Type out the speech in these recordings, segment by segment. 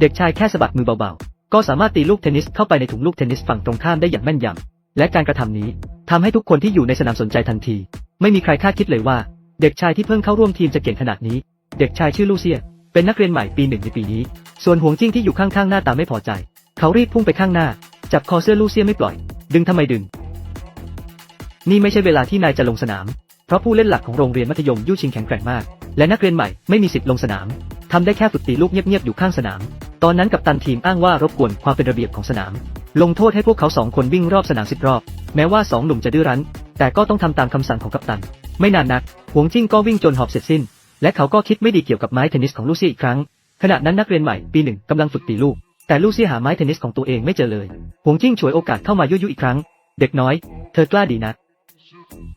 เด็กชายแค่สะบัดมือเบาๆ ก็สามารถตีลูกเทนนิสเข้าไปในถุงลูกเทนนิสฝั่งตรงข้ามได้อย่างแม่นยำ และการกระทำนี้ทำให้ทุกคนที่อยู่ในสนามสนใจทันที ไม่มีใครคาดคิดเลยว่า เด็กชายที่เพิ่งเข้าร่วมทีมจะเก่งขนาดนี้ เด็กชายชื่อลูเซีย เป็นนักเรียนใหม่ปีหนึ่งในปีนี้ ส่วนหวงจิ้งที่อยู่ข้างๆหน้าตาไม่พอใจ เขารีบพุ่งไปข้างหน้า จับคอเสื้อลูเซียไม่ปล่อย ดึงทำไมดึง นี่ไม่ใช่เวลาที่นายจะลงสนาม เพราะผู้เล่นหลักของโรงเรียนมัธยมยู่ชิงแข็งแกร่งมาก และนักเรียนใหม่ไม่มีสิทธิ์ลงสนามทำได้แค่ฝึกตีลูกเงียบๆอยู่ข้างสนาม ตอนนั้นกัปตันทีมอ้างว่ารบกวนความเป็นระเบียบของสนาม ลงโทษให้พวกเขาสองคนวิ่งรอบสนามสิบรอบ แม้ว่าสองหนุ่มจะดื้อรั้น แต่ก็ต้องทำตามคำสั่งของกัปตัน ไม่นานนักหวงจิ้งก็วิ่งจนหอบเสร็จสิ้น และเขาก็คิดไม่ดีเกี่ยวกับไม้เทนนิสของลูซี่อีกครั้ง ขณะนั้นนักเรียนใหม่ปีหนึ่งกำลังฝึกตีลูก แต่ลูซี่หาไม้เทนนิสของตัวเองไม่เจอเลยหวงจิ้งฉวยโอกาสเข้ามายุยยุอีกครั้ง เด็กน้อย เธอกล้าดีนะ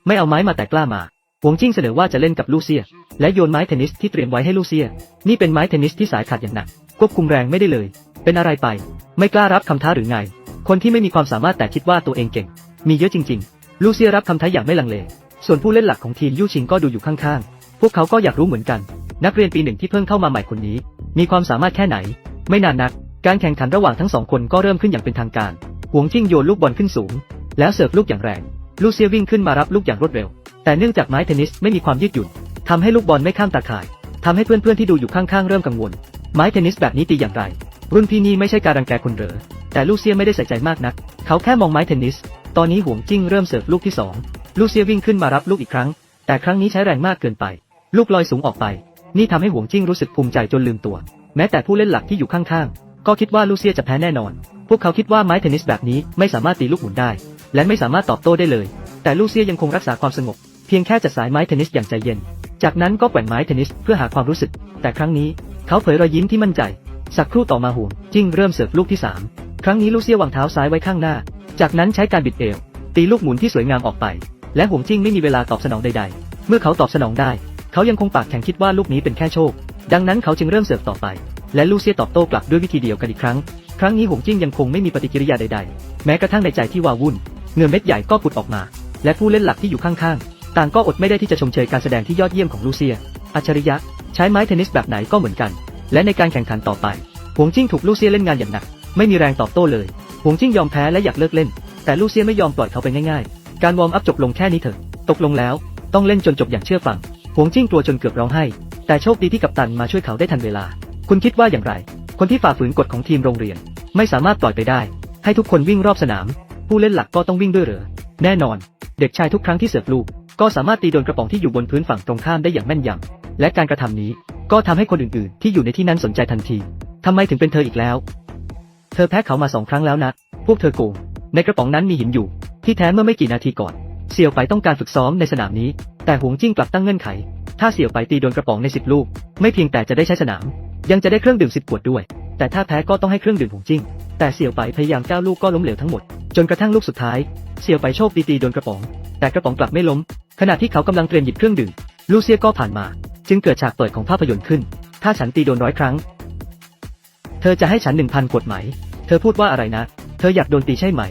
ไม่เอาไม้มาแต่กล้ามาหวงจิ้งเสนอว่าจะเล่นกับลูเซีย และโยนไม้เทนนิสที่เตรียมไว้ให้ลูเซีย นี่เป็นไม้เทนนิสที่สายขาดอย่างหนัก ควบคุมแรงไม่ได้เลย เป็นอะไรไป ไม่กล้ารับคำท้าหรือไง คนที่ไม่มีความสามารถแต่คิดว่าตัวเองเก่ง มีเยอะจริง ๆ ลูเซียรับคำท้าอย่างไม่ลังเล ส่วนผู้เล่นหลักของทีมยู่ชิงก็ดูอยู่ข้างๆ พวกเขาก็อยากรู้เหมือนกัน นักเรียนปีหนึ่งที่เพิ่งเข้ามาใหม่คนนี้ มีความสามารถแค่ไหน ไม่นานนัก การแข่งขันระหว่างทั้งสองคนก็เริ่มขึ้นอย่างเป็นทางการ หวงจิ้งโยนลูกบอลขึ้นสูง แล้วเสิร์ฟลูกอย่างแรง ลูเซียวิ่งขึ้นมารับลูกอย่างรวดเร็ว แต่เนื่องจากไม้เทนนิสไม่มีความยืดหยุ่นทำให้ลูกบอลไม่ข้ามตาข่ายทำให้เพื่อนๆที่ดูอยู่ข้างๆเริ่มกังวล ไม้เทนนิสแบบนี้ตีอย่างไร รุ่นพี่นี่ไม่ใช่การรังแกคนเหรอ แต่ลูเซียไม่ได้ใส่ใจมากนัก เขาแค่มองไม้เทนนิส ตอนนี้หวงจิ้งเริ่มเสิร์ฟลูกที่สอง ลูเซียวิ่งขึ้นมารับลูกอีกครั้ง แต่ครั้งนี้ใช้แรงมากเกินไป ลูกลอยสูงออกไป นี่ทำให้หวงจิ้งรู้สึกภูมิใจจนลืมตัว แม้แต่ผู้เล่นหลักที่อยู่ข้างๆ ก็คิดว่าลูเซียจะแพ้แน่นอน พวกเขาคิดว่าไม้เทนนิสแบบนี้ไม่สามารถตีลูกหมุนได้ และไม่สามารถตอบโต้ได้เลย แต่ลูเซียยังคงรักษาความสงบ เพียงแค่จัดสายไม้เทนนิสอย่างใจเย็น จากนั้นก็แกว่งไม้เทนนิสเพื่อหาความรู้สึก แต่ครั้งนี้ เขาเผยรอยยิ้มที่มั่นใจ สักครู่ต่อมาห่วงจิ้งเริ่มเสิร์ฟลูกที่ 3 ครั้งนี้ลูเซียวางเท้าซ้ายไว้ข้างหน้า จากนั้นใช้การบิดเอว ตีลูกหมุนที่สวยงามออกไป และห่วงจิ้งไม่มีเวลาตอบสนองใดๆ เมื่อเขาตอบสนองได้ เขายังคงปากแข็งคิดว่าลูกนี้เป็นแค่โชค ดังนั้นเขาจึงเริ่มเสิร์ฟต่อไป และลูเซียตอบโต้กลับด้วยวิธีเดียวกันอีกครั้ง ครั้งนี้ห่วงจิ้งยังคงไม่มีปฏิกิริยาใดๆ แม้กระทั่งในใจที่วาวุ่นเงื่อเม็ดใหญ่ก็ผุดออกมา และผู้เล่นหลักที่อยู่ข้างๆ ต่างก็อดไม่ได้ที่จะชมเชยการแสดงที่ยอดเยี่ยมของลูเซีย อัจฉริยะ ใช้ไม้เทนนิสแบบไหนก็เหมือนกัน และในการแข่งขันต่อไปหวงจิ้งถูกลูเซียเล่นงานอย่างหนัก ไม่มีแรงตอบโต้เลยหวงจิ้งยอมแพ้และอยากเลิกเล่น แต่ลูเซียไม่ยอมปล่อยเขาไปง่ายๆ การวอร์มอัพจบลงแค่นี้เถอะ ตกลงแล้ว ต้องเล่นจนจบอย่างเชื่อฟังหวงจิ้งกลัวจนเกือบร้องไห้ แต่โชคดีที่กัปตันมาช่วยเขาได้ทันเวลา คุณคิดว่าอย่างไร คนที่ฝ่าฝืนกฎของทีมโรงเรียน ไม่สามารถปล่อยไปได้ ให้ทุกคนวิ่งรอบสนาม ผู้เล่นหลักก็ต้องวิ่งด้วยเหรอ แน่นอน เด็กชายทุกครั้งที่เสิร์ฟลูก ก็สามารถตีโดนกระป๋องที่อยู่บนพื้นฝั่งตรงข้ามได้อย่างแม่นยำ และการกระทำนี้ก็ทำให้คนอื่นๆ ที่อยู่ในที่นั้นสนใจทันทีทำไมถึงเป็นเธออีกแล้ว เธอแพ้เขามาสองครั้งแล้วนะ พวกเธอโกง ในกระป๋องนั้นมีหินอยู่ ที่แท้เมื่อไม่กี่นาทีก่อน เสี่ยวไปต้องการฝึกซ้อมในสนามนี้ แต่หวงจิ้งกลับตั้งเงื่อนไข ถ้าเสี่ยวไปตีโดนกระป๋องในสิบลูก ไม่เพียงแต่จะได้ใช้สนาม ยังจะได้เครื่องดื่มสิบขวดด้วย แต่ถ้าแพ้ก็ต้องให้เครื่องดื่มหวงจิ้ง แต่เสี่ยวไปพยายามก้าวลูกก็ล้มเหลวทั้งหมด จนกระทั่งลูกสุดท้าย เสี่ยวไปโชคดีตีโดนกระป๋อง แต่กระป๋องกลับไม่ล้ม ขณะที่เขากำลังเตรียมหยิบเครื่องดื่ม ลูเซียก็ผ่านมา จึงเกิดฉากเปิดของภาพยนตร์ขึ้น ถ้าฉันตีโดนร้อยครั้ง เธอจะให้ฉันหนึ่งพันขวดไหม เธอพูดว่าอะไรนะ เธออยากโดนตีใช่ไหม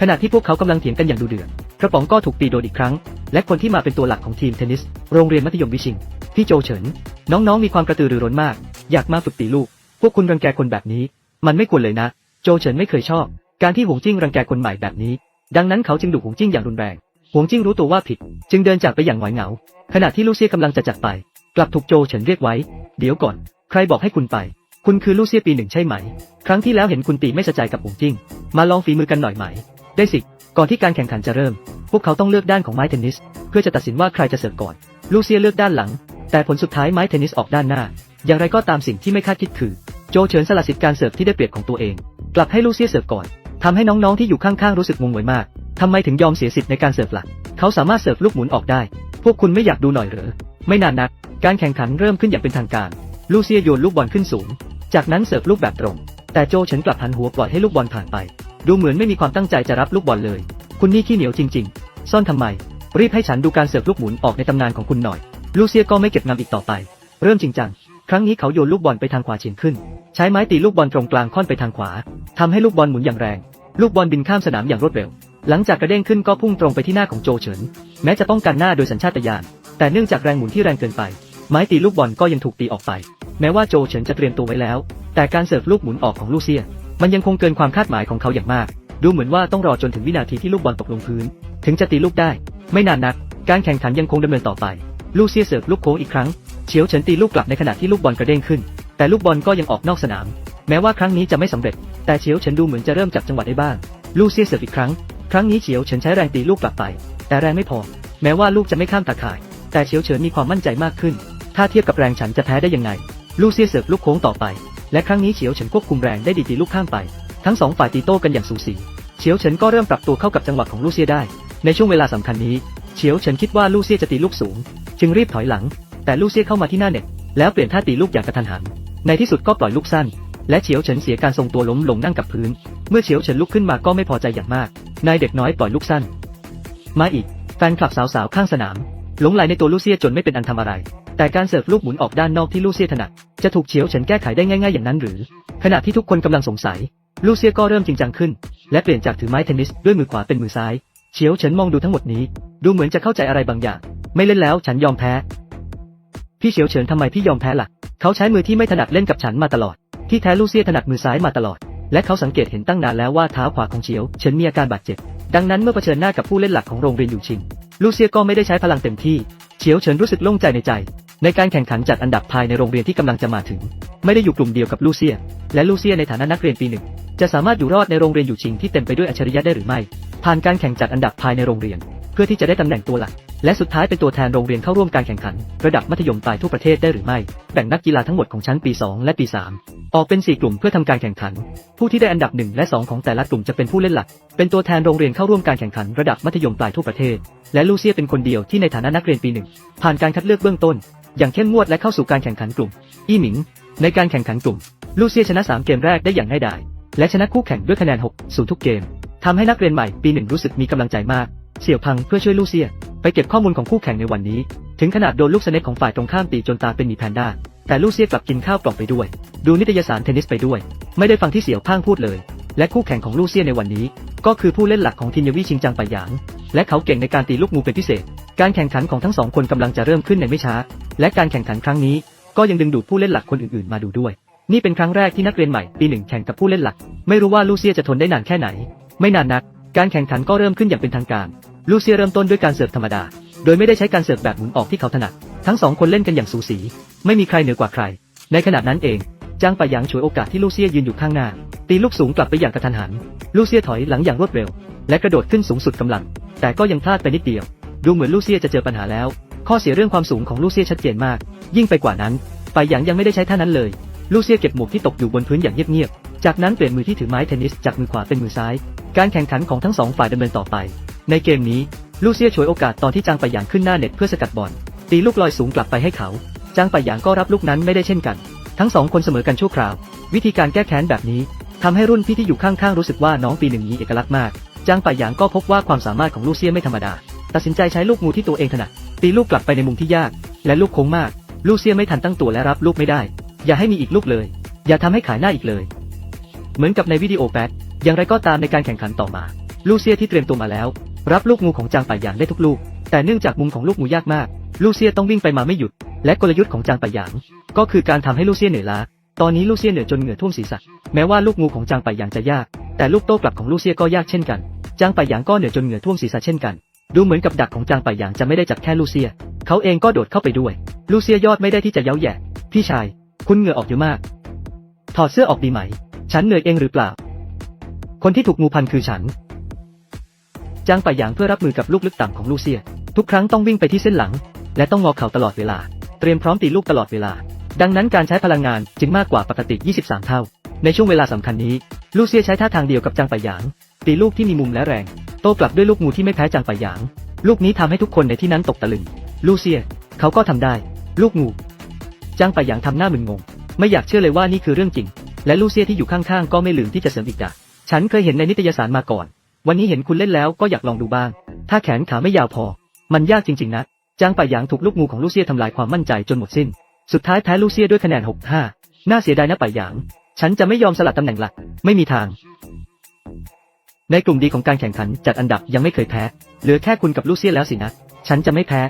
ขณะที่พวกเขากำลังเถียงกันอย่างดุเดือด กระป๋องก็ถูกตีโดนอีกครั้ง และคนที่มาเป็นตัวหลักของทีมเทนนิส โรงเรียนมัธยมวิชิง พี่โจเฉิน น้องๆ มีความกระตือรือร้นมาก อยากมาฝึกตีลูก พวกคุณรังแกคนแบบนี้ มันไม่ควรเลยนะ โจเฉินไม่เคยชอบ การที่หวงจิ้งรังแกคนใหม่แบบนี้ ดังนั้นเขาจึงดุหวงจิ้งอย่างรุนแรงหวงจิ้งรู้ตัวว่าผิด จึงเดินจากไปอย่างหงอยเหงา ขณะที่ลูเซียกำลังจะจากไป กลับถูกโจเฉินเรียกไว้ เดี๋ยวก่อน ใครบอกให้คุณไป คุณคือลูเซียปีหนึ่งใช่ไหม ครั้งที่แล้วเห็นคุณตีไม่สะใจกับหงจิ้ง มาลองฝีมือกันหน่อยไหม ได้สิ ก่อนที่การแข่งขันจะเริ่ม พวกเขาต้องเลือกด้านของไม้เทนนิส เพื่อจะตัดสินว่าใครจะเสิร์ฟก่อน ลูเซียเลือกด้านหลัง แต่ผลสุดท้ายไม้เทนนิสออกด้านหน้า อย่างไรก็ตามสิ่งที่ไม่คาดคิดคือ โจเฉินสละสิทธิ์การเสิร์ฟที่ได้เปรียบของตัวเอง กลับให้ลูเซียเสิร์ฟก่อนทำให้น้องๆที่อยู่ข้างๆรู้สึกงงงวยมากทำไมถึงยอมเสียสิทธิ์ในการเสิร์ฟหลัก เขาสามารถเสิร์ฟลูกหมุนออกได้ พวกคุณไม่อยากดูหน่อยเหรอ ไม่นานนัก การแข่งขันเริ่มขึ้นอย่างเป็นทางการ ลูเซียโยนลูกบอลขึ้นสูง จากนั้นเสิร์ฟลูกแบบตรง แต่โจเฉินกลับหันหัวปล่อยให้ลูกบอลผ่านไป ดูเหมือนไม่มีความตั้งใจจะรับลูกบอลเลย คุณนี่ขี้เหนียวจริง ๆ ซ่อนทำไม รีบให้ฉันดูการเสิร์ฟลูกหมุนออกในตำนานของคุณหน่อย ลูเซียก็ไม่เก็บงำอีกต่อไป เริ่มจริงจัง ครั้งนี้เขาโยนลูกบอลไปทางขวาเฉียงขึ้น ใช้ไม้ตีลูกบอลตรงกลางค่อนไปทางขวาทำให้ลูกบอลหมุนอย่างแรง ลูกบอลบินข้ามสนามอย่างรวดเร็ว หลังจากกระเด้งขึ้นก็พุ่งตรงไปที่หน้าของโจเฉิน แม้จะป้องกันหน้าโดยสัญชาตญาณแต่เนื่องจากแรงหมุนที่แรงเกินไป ไม้ตีลูกบอลก็ยังถูกตีออกไป แม้ว่าโจเฉินจะเตรียมตัวไว้แล้ว แต่การเสิร์ฟลูกหมุนออกของลูเซีย มันยังคงเกินความคาดหมายของเขาอย่างมาก ดูเหมือนว่าต้องรอจนถึงวินาทีที่ลูกบอลตกลงพื้น ถึงจะตีลูกได้ ไม่นานนัก การแข่งขันยังคงดำเนินต่อไป ลูเซียเสิร์ฟลูกโค้งอีกครั้ง เฉียวเฉินตีลูกกลับในขณะที่ลูกบอลกระเด้งขึ้น แต่ลูกบอลก็ยังออกนอกสนาม แม้ว่าครั้งนี้จะไม่สำเร็จ แต่เฉียวเฉินดูเหมือนจะเริ่มจับจังหวะได้บ้าง ลูเซียเสิร์ฟอีกครั้ง ครั้งนี้เฉียวเฉินใช้แรงตีลูกกลับไป แต่แรงไม่พอ แม้ว่าลูกจะไม่ข้ามตาข่าย แต่เฉียวเฉินมีความมั่นใจมากขึ้น ถ้าเทียบกับแรงฉันจะแพ้ได้ยังไง ลูเซียเสิร์ฟลูกโค้งต่อไป และครั้งนี้เฉียวเฉินควบคุมแรงได้ดีตีลูกข้ามไป ทั้งสองฝ่ายตีโต้กันอย่างสูสี เฉียวเฉินก็เริ่มปรับตัวเข้ากับจังหวะของลูเซียได้ ในช่วงเวลาสำคัญนี้ เฉียวเฉินคิดว่าลูเซียจะตีลูกสูง จึงรีบถอยหลัง แต่ลูเซียเข้ามาที่หน้าเน็ต แล้วเปลี่ยนท่าตีลูกอย่างกระทันหัน ในที่สุดก็ปล่อยลูกสั้น และเฉียวเฉินเสียการทรงตัวล้มลงนั่งกับพื้น เมื่อเฉียวเฉินลุกขึ้นมาก็ไม่พอใจอย่างมาก นายเด็กน้อยปล่อยลูกสั้น มาอีกแฟนคลับสาวๆข้างสนาม หลงไหลในตัวลูเซียจนไม่เป็นอันทำอะไร แต่การเสิร์ฟลูกหมุนออกด้านนอกที่ลูเซียถนัดจะถูกเฉียวเฉินแก้ไขได้ง่ายๆอย่างนั้นหรือ ขณะที่ทุกคนกำลังสงสัย ลูเซียก็เริ่มจริงจังขึ้น และเปลี่ยนจากถือไม้เทนนิสด้วยมือขวาเป็นมือซ้าย เฉียวเฉินมองดูทั้งหมดนี้ ดูเหมือนจะเข้าใจอะไรบางอย่าง ไม่เล่นแล้วฉันยอมแพ้ พี่เฉียวเฉินทำไมพี่ยอมแพ้ล่ะ เขาใช้มือที่ไม่ถนัดเล่นกับฉันมาตลอด ที่แท้ลูเซียถนัดมือซ้ายมาตลอด และเขาสังเกตเห็นตั้งนานแล้วว่าเท้าขวาของเฉียวเฉินมีอาการบาดเจ็บ ดังนั้นเมื่อเผชิญหน้ากับผู้เล่นหลักของโรงเรียนอยู่ชิง ลูเซียก็ไม่ได้ใช้พลังเต็มที่ เฉียวเฉินรู้สึกโล่งใจในใจ ในการแข่งขันจัดอันดับภายในโรงเรียนที่กำลังจะมาถึง ไม่ได้อยู่กลุ่มเดียวกับลูเซีย และลูเซียในฐานะนักเรียนปีหนึ่ง จะสามารถอยู่รอดในโรงเรียนอยู่ชิงที่เต็มไปด้วยอัจฉริยะได้หรือไม่ ผ่านการแข่งจัดอันดับภายในโรงเรียน เพื่อที่จะได้ตำแหน่งตัวหลัก และสุดท้ายเป็นตัวแทนโรงเรียนเข้าร่วมการแข่งขัน ระดับมัธยมปลายทั่วประเทศได้หรือไม่ แบ่งนักกีฬาทั้งหมดของชั้นปี 2 และปี 3 ออกเป็น 4 กลุ่มเพื่อทำการแข่งขัน ผู้ที่ได้อันดับ 1 และ 2 ของแต่ละกลุ่มจะเป็นผู้เล่นหลัก เป็นตัวแทนโรงเรียนเข้าร่วมการแข่งขันระดับมัธยมปลายทั่วประเทศ และลูเซียเป็นคนเดียวที่ในฐานะนักเรียนปีหนึ่งผ่านการคัดเลือกเบื้องต้น อย่างเข้มงวดและเข้าสู่การแข่งขันกลุ่ม อี้หมิง ในการแข่งขันกลุ่ม ลูเซียชนะ 3 เกมแรกได้อย่างง่ายดาย และชนะคู่แข่งด้วยคะแนน6ศูทุกเกมทำให้นักเรียนใหม่ปีหนึ่งรู้สึกมีกำลังใจมาก เสี่ยวพังเพื่อช่วยลูเซีย ไปเก็บข้อมูลของคู่แข่งในวันนี้ ถึงขนาดโดนลูกสเน็กของฝ่ายตรงข้ามตีจนตาเป็นหมีแพนด้าแต่ลูเซียกลับกินข้าวกล่องไปด้วย ดูนิตยสารเทนนิสไปด้วย ไม่ได้ฟังที่เสี่ยวพังพูดเลย และคู่แข่งของลูเซียในวันนี้ ก็คือผู้เล่นหลักของทีมเยวี่ชิงจังไปหยาง และเขาเก่งในการตีลูกงูเป็นพิเศษ การแข่งขันของทั้งสองคนกำลังจะเริ่มขึ้นในไม่ช้า และการแข่งขันครั้งนี้ ก็ยังดึงดูดผู้เล่นหลักคนอื่นๆ มาดูด้วย นี่เป็นครั้งแรกที่นักเรียนใหม่ปีหนึ่งแข่งกับผู้เล่นหลัก ไม่รู้ว่าลูเซียจะทนได้นานแค่ไหน ไม่นานนัก การแข่งขันก็เริ่มขึ้นอย่างเป็นทางการ ลูเซียเริ่มต้นด้วยการเสิร์ฟธรรมดา โดยไม่ได้ใช้การเสิร์ฟแบบหมุนออกที่เขาถนัด ทั้งสองคนเล่นกันอย่างสูสี ไม่มีใครเหนือกว่าใคร ในขณะนั้นเองจางปะหยางฉวยโอกาสที่ลูเซียยืนอยู่ข้างหน้า ตีลูกสูงกลับไปอย่างกระทันหัน ลูเซียถอยหลังอย่างรวดเร็ว และกระโดดขึ้นสูงสุดกำลัง แต่ก็ยังพลาดไปนิดเดียว ดูเหมือนลูเซียจะเจอปัญหาแล้ว ข้อเสียเรื่องความสูงของลูเซียชัดเจนมาก ยิ่งไปกว่านั้นไปหยางยังไม่ได้ใช้ท่านั้นเลย ลูเซียเก็บหมวกที่ตกอยู่บนพื้นอย่างเงียบๆ จากนั้นเปลี่ยนมือที่ถือไม้เทนนิสจากมือขวาเป็นมือซ้าย การแข่งขันของทั้งสองฝ่ายดำเนินต่อไป ในเกมนี้ลูเซียฉวยโอกาสตอนที่จางไปหยางขึ้นหน้าเน็ตเพื่อสกัดบอล ตีลูกลอยสูงกลับไปให้เขา จางไปหยางก็รับลูกนั้นไม่ได้เช่นกัน ทั้งสองคนเสมอกันชั่วคราว วิธีการแก้แค้นแบบนี้ทำให้รุ่นพี่ที่อยู่ข้างๆรู้สึกว่าน้องปีหนึ่งมีเอกลักษณ์มาก จางไปหยางก็พบว่าความสามารถของลูเซียไม่ธรรมดา ตัดสินใจใช้ลูกงูที่ตัวเองถนัดตีลูกกลับไปในมุมที่ยาก และลูกโค้งมาก ลูเซียไม่ทันตั้งตัวและรับลูกไม่ได้ อย่าให้มีอีกลูกเลย อย่าทำให้ขายหน้าอีกเลย เหมือนกับในวิดีโอแบ็กอย่างไรก็ตามในการแข่งขันต่อมา ลูเซียที่เตรียมตัวมาแล้ว รับลูกงูของจางป่ายางได้ทุกลูก แต่เนื่องจากมุมของลูกงูยากมาก ลูเซียต้องวิ่งไปมาไม่หยุด และกลยุทธ์ของจางป่ายาง ก็คือการทำให้ลูเซียเหนื่อยล้าตอนนี้ลูเซียเหนื่อยจนเหงื่อท่วมศีรษะแม้ว่าลูกงูของจางป่ายางจะยาก แต่ลูกโต้กลับของลูเซียก็ยากเช่นกัน จางไป่ายางก็เหนื่อยจนเหงื่อท่วมศีรษะเช่นกัน ดูเหมือนกับดักของจางไป่ายางจะไม่ได้จับแค่ลูเซีย เขาเองก็โดดเข้าไปด้วย ลูเซียยอดไม่ได้ที่จะเย้าแย่ พี่ชาย คุณเหงื่อออกเยอะมาก ถอดเสื้อออกดีไหม ฉันเหนื่อยเองหรือเปล่า คนที่ถูกงูพันคือฉัน จางไป่ายางเพื่อรับมือกับลูกลึกต่ำของลูเซีย ทุกครั้งต้องวิ่งไปที่เส้นหลัง และต้องงอเข่าตลอดเวลา เตรียมพร้อมตีลูกตลอดเวลา ดังนั้นการใช้พลังงานจึงมากกว่าปกติ 23 เท่า ในช่วงเวลาสำคัญนี้ ลูเซียใช้ท่าทางเดียวกับจางป่ายาง ตีลูกที่มีมุมและแรง โต้กลับด้วยลูกงูที่ไม่แพ้จางป่ายาง ลูกนี้ทำให้ทุกคนในที่นั้นตกตะลึง ลูเซีย เขาก็ทำได้ ลูกงูจางป่ายางทำหน้ามึนงง ไม่อยากเชื่อเลยว่านี่คือเรื่องจริง และลูเซียที่อยู่ข้างๆก็ไม่ลืมที่จะเสริมอีกด่าฉันเคยเห็นในนิตยสารมาก่อน วันนี้เห็นคุณเล่นแล้วก็อยากลองดูบ้าง ถ้าแขนขาไม่ยาวพอ มันยากจริงๆนะจางป่ายางถูกลูกงูของลูเซียทำลายความมั่นใจจนหมดสิ้น สุดท้ายแพ้ลูเซียด้วยคะแนน 6-5 น่าเสียดายนะป่ายาง ฉันจะไม่ยอมสลัดตำแหน่งหลัก ไม่มีทาง ในกลุ่มดีของการแข่งขันจัดอันดับยังไม่เคยแพ้ เหลือแค่คุณกับลูเซียแล้วสินะ ฉันจะไม่แพ้